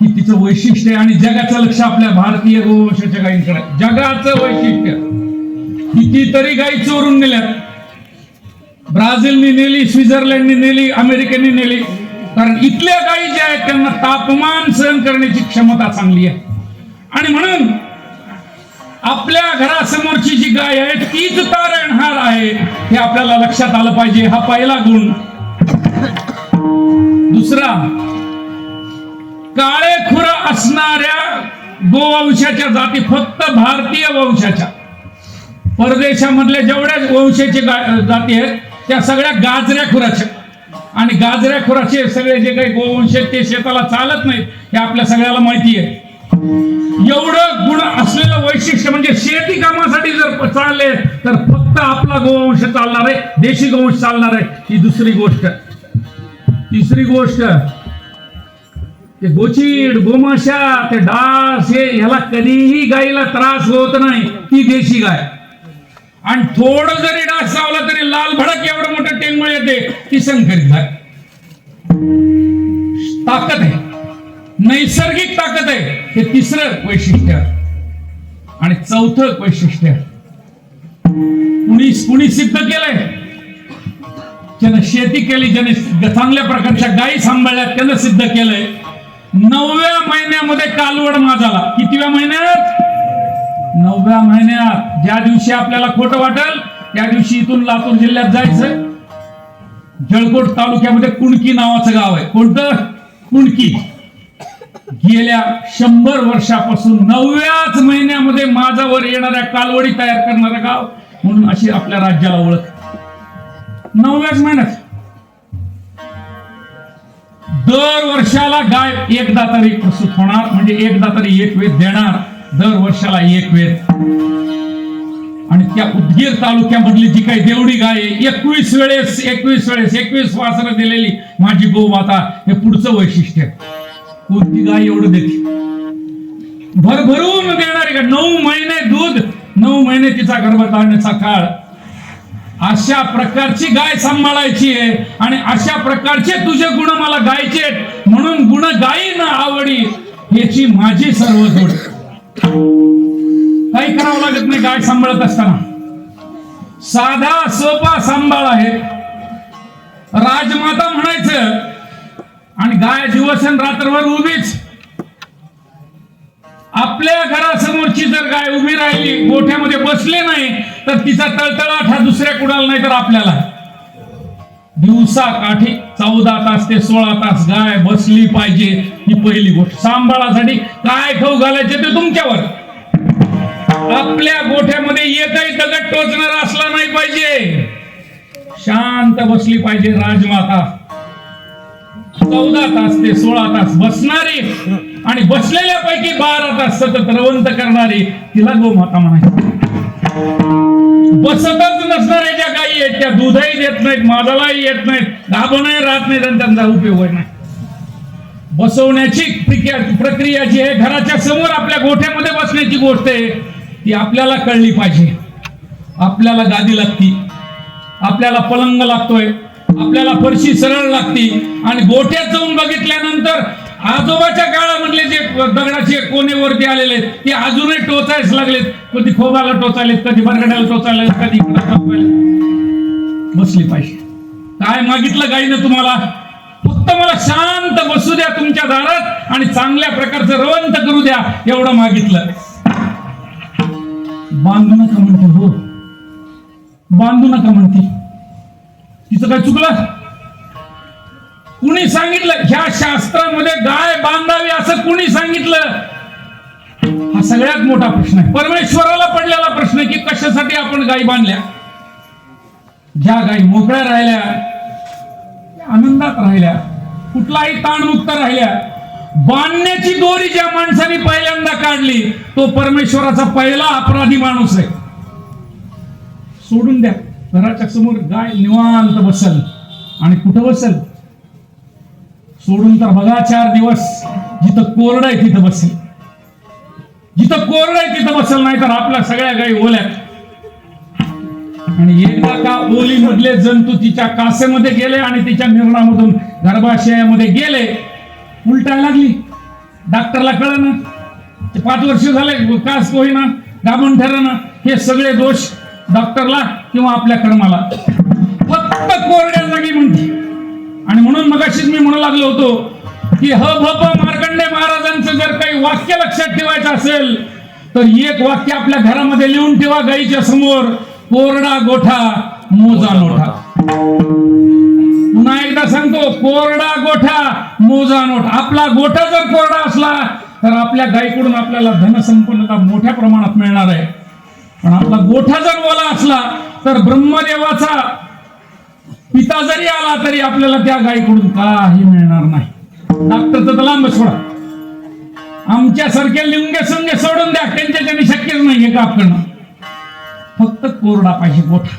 की तिचं वैशिष्ट्य आणि जगाचं लक्ष आपल्या भारतीय गोवंशाच्या गायींकडे जगाचं वैशिष्ट्य. कितीतरी गायी चोरून नेल्यात. ब्राझीलनी नेली स्वित्झर्लंडनी नेली अमेरिकेने नेली. कारण इथल्या गायी ज्या आहेत त्यांना तापमान सहन करण्याची क्षमता चांगली आहे. आणि म्हणून आपल्या घरासमोरची जी गाय आहे तीच तारणहार आहे. हे आपल्याला लक्षात आलं पाहिजे. हा पहिला गुण. दुसरा काळे खुर असणाऱ्या गोवंशाच्या जाती फक्त भारतीय वंशाच्या. परदेशामधल्या जेवढ्या वंशाचे जाती आहेत त्या सगळ्या गाजऱ्या खुराच्या. आणि गाजऱ्या खुराचे सगळे जे काही गोवंश आहेत ते शेताला चालत नाहीत हे आपल्या सगळ्याला माहिती आहे. एवढं गुण असलेलं वैशिष्ट्य म्हणजे शेती कामासाठी जर चालले तर फक्त आपला गोवंश चालणार आहे देशी गोवंश चालणार आहे ही दुसरी गोष्ट. तिसरी गोष्ट ते गोचीड गोमाशा ते डास हे ह्याला कधीही गायीला त्रास होत नाही ती देशी गाय. आणि थोडं जरी डास चावला तरी लाल भडक एवढं मोठं टेंगळ येते ती संकरित गाय ताकद आहे. नैसर्गिक ताकद आहे. हे तिसरं वैशिष्ट्य आणि चौथं वैशिष्ट्य कुणी कुणी सिद्ध केलंय? ज्यानं शेती केली ज्याने चांगल्या प्रकारच्या गायी सांभाळल्या त्यानं सिद्ध केलंय. नवव्या महिन्यामध्ये कालवड माझाला कितव्या महिन्यात? नवव्या महिन्यात. ज्या दिवशी आपल्याला खोटं वाटेल त्या दिवशी इथून लातूर जिल्ह्यात जायचं जळकोट तालुक्यामध्ये कुणकी नावाचं गाव आहे. कोणतं? कुणकी. गेल्या शंभर वर्षापासून नवव्याच महिन्यामध्ये माझावर येणाऱ्या कालवडी तयार करणारं गाव म्हणून अशी आपल्या राज्याला ओळख. नवव्याच महिन्यात. दर वर्षाला गाय एकदा तरी प्रसूत होणार म्हणजे एकदा तरी एक वेद देणार दर वर्षाला एक वेद. आणि त्या उदगीर तालुक्यामधली जी काही देवडी गाय एकवीस वेळेस एकवीस वेळेस एकवीस वासनं दिलेली माझी गोमाता हे पुढचं वैशिष्ट्य आहे. कोणती गाय एवढं देते? भरभरून देणारी का नऊ महिने दूध नऊ महिने तिचा गर्भ काढण्याचा काळ. अशा प्रकारची गाय सांभाळायची आहे आणि अशा प्रकारचे तुझे गुण मला गायचे आहेत. म्हणून गुण गायी ना आवडी याची माझी सर्व जोड. काही करावं लागत नाही गाय सांभाळत असताना. साधा सोपा सांभाळ आहे. राजमाता म्हणायचं आणि गाय दिवस रात्रभर उभीच. आपल्या घरासमोरची जर गाय उभी राहिली गोठ्यामध्ये बसले नाही तर तिचा तळतळाट हा दुसऱ्या कुणाला नाही तर आपल्याला. दिवसा काठी चौदा तास ते सोळा तास गाय बसली पाहिजे ही पहिली गोष्ट. सांभाळासाठी काय खाऊ घालायचे ते तुमच्यावर. आपल्या गोठ्यामध्ये एकही दगड टोचणार असला नाही पाहिजे. शांत बसली पाहिजे राजमाता. चौदा तास ते सोळा तास बसणारी आणि बसलेल्यापैकी बारा तास सतत रवंत करणारी तिला गोमाता म्हणायची. बसतच नसणाऱ्या ज्या गायी आहेत त्या दूधही देत नाहीत मादालाही येत नाहीत गाभणही राहत नाहीत आणि त्यांचा उपयोग होत नाही. बसवण्याची प्रक्रिया जी आहे घराच्या समोर आपल्या गोठ्यामध्ये बसण्याची गोष्ट आहे ती आपल्याला कळली पाहिजे. आपल्याला गादी लागती. आपल्याला पलंग लागतोय. आपल्याला फरशी सरळ लागती. आणि गोठ्यात जाऊन बघितल्यानंतर आजोबाच्या काळामधले जे दगडाचे कोणे वरती आलेले आहेत, ते अजूनही टोचायच लागलेत. कधी खोबाला टोचायलेत कधी बरगड्याला टोचायला कधी बसली पाहिजे. काय मागितलं गाईनं तुम्हाला? फक्त मला शांत बसू द्या तुमच्या दारात आणि चांगल्या प्रकारचं रवंत करू द्या एवढं मागितलं. बांधू नका म्हणते हो. बांधू नका म्हणते. तिचं काय चुकलं? कुणी सांगितलं? ह्या शास्त्र हा सगळ्यात मोठा प्रश्न आहे. परमेश्वराला पडलेला प्रश्न आहे की कशासाठी आपण गायी बांधल्या? ज्या गायी मोकळ्या राहिल्या आनंदात राहिल्या कुठलाही ताणमुक्त राहिल्या बांधण्याची दोरी ज्या माणसाने पहिल्यांदा काढली तो परमेश्वराचा पहिला अपराधी माणूस आहे. सोडून द्या. घराच्या समोर गाय निवांत बसल आणि कुठं बसल? सोडून तर बघा चार दिवस जिथं कोरड आहे तिथं बसेल. जिथं कोरड आहे तिथं बसल नाही तर आपल्या सगळ्या गाई ओल्यात आणि एकदा का ओली मधले जंतू तिच्या कासेमध्ये गेले आणि तिच्या निर्णामधून गर्भाशयामध्ये गेले उलटायला लागली. डॉक्टरला कळ ना ते पाच वर्ष झाले कास होईना गाभण ठरणं हे सगळे दोष डॉक्टरला किंवा आपल्या कर्माला फक्त कोरड्या जागी म्हणते. आणि म्हणून मगाशीच मी म्हणू लागलो होतो की ह भ प मार्कंडे महाराजांचं जर काही वाक्य लक्षात ठेवायचं असेल तर एक वाक्य आपल्या घरामध्ये लिहून ठेवा गाईच्या समोर. कोरडा गोठा मोजा नोठा. पुन्हा एकदा सांगतो कोरडा गोठा मोजा नोट आपला गोठा जर कोरडा असला तर आपल्या गायीकडून आपल्याला धनसंपन्नता मोठ्या प्रमाणात मिळणार आहे. पण आपला गोठा जर ओला असला तर ब्रह्मदेवाचा पिता जरी आला तरी आपल्याला त्या गायीकडून काही मिळणार नाही. डॉक्टर तर लांब सोडा. आमच्यासारख्या लिंगे संगे सोडून द्या त्यांच्याच्याने शक्यच नाही हे काप करणं फक्त कोरडा पाहिजे मोठा.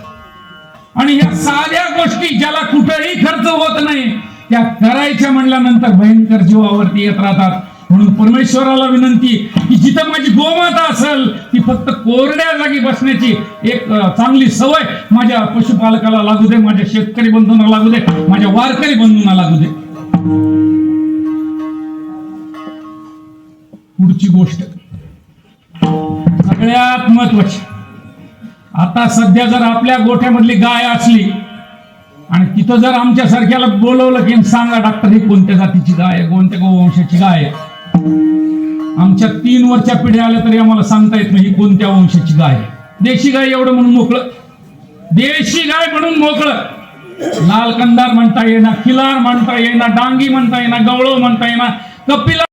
आणि या साध्या गोष्टी ज्याला कुठेही खर्च होत नाही त्या करायच्या म्हणल्यानंतर भयंकर जीवावरती येत राहतात. म्हणून परमेश्वराला विनंती की जिथं माझी गोमाता असेल ती फक्त कोरड्या जागी बसण्याची एक चांगली सवय माझ्या पशुपालकाला लागू दे माझ्या शेतकरी बंधूंना लागू दे माझ्या वारकरी बंधूंना लागू दे. पुढची गोष्ट. सगळ्यात महत्वाची. आता सध्या जर आपल्या गोठ्यामधली गाय असली आणि तिथं जर आमच्यासारख्याला बोलवलं की सांगा डॉक्टर ही कोणत्या जातीची गाय आहे कोणत्या गोवंशाची गाय आहे. आमच्या तीन वरच्या पिढ्या आल्या तरी आम्हाला सांगता येत नाही ही कोणत्या वंशाची गाय आहे. देशी गाय एवढं म्हणून मोकळं. देशी गाय म्हणून मोकळं. लाल कंदार म्हणता येईना किलार म्हणता येईना डांगी म्हणता येईना गवळो म्हणता येईना कपिला